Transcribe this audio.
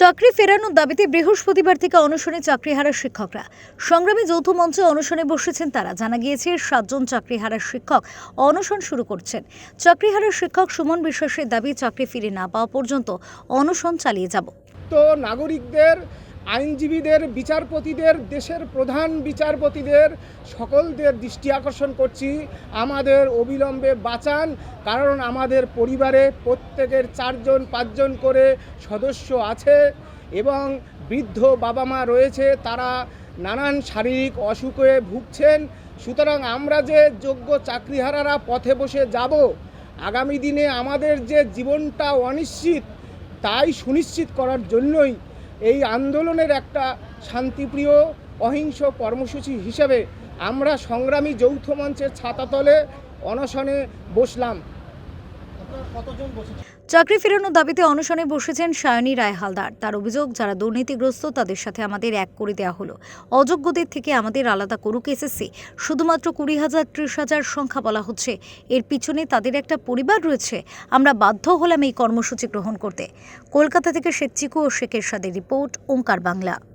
চাকরি ফেরানোর দাবিতে বৃহস্পতিবার থেকে অনশনে চাকরি চাকরিহারা শিক্ষকরা। সংগ্রামে যৌথ মঞ্চে অনশনে বসেছেন তারা। জানা গিয়েছে, সাতজন চাকরি চাকরিহারা শিক্ষক অনশন শুরু করছেন। চাকরি চাকরিহারা শিক্ষক সুমন বিশ্বাসের দাবি, চাকরি ফিরে না পাওয়া পর্যন্ত অনশন চালিয়ে যাব। তো নাগরিকদের আইনজীবীদের, বিচারপতিদের, দেশের প্রধান বিচারপতিদের সকলদের দৃষ্টি আকর্ষণ করছি। আমাদের অবিলম্বে বাঁচান, কারণ আমাদের পরিবারে প্রত্যেকের চারজন, পাঁচজন করে সদস্য আছে এবং বৃদ্ধ বাবা মা রয়েছে, তারা নানান শারীরিক অসুখে ভুগছেন। সুতরাং আমরা যে যোগ্য চাকরিহারারা পথে বসে যাব, আগামী দিনে আমাদের যে জীবনটা অনিশ্চিত, তাই সুনিশ্চিত করার জন্যই এই আন্দোলনের একটা শান্তিপ্রিয় অহিংস কর্মসূচি হিসেবে আমরা সংগ্রামী যৌথ মঞ্চের ছাতাতলে অনশনে বসলাম। চাকরি ফেরানোর দাবিতে অনশনে বসেছেন সায়নী রায় হালদার। তার অভিযোগ, যারা দুর্নীতিগ্রস্ত, তাদের সাথে আমাদের এক করে দেওয়া হলো। অযোগ্যদের থেকে আমাদের আলাদা করুক এসএসসি শুধুমাত্র কুড়ি হাজার, ত্রিশ হাজার সংখ্যা বলা হচ্ছে। এর পিছনে তাদের একটা পরিবার রয়েছে। আমরা বাধ্য হলাম এই কর্মসূচি গ্রহণ করতে। কলকাতা থেকে শেখ চিকু ও শেখের সাদের রিপোর্ট, ওঙ্কার বাংলা।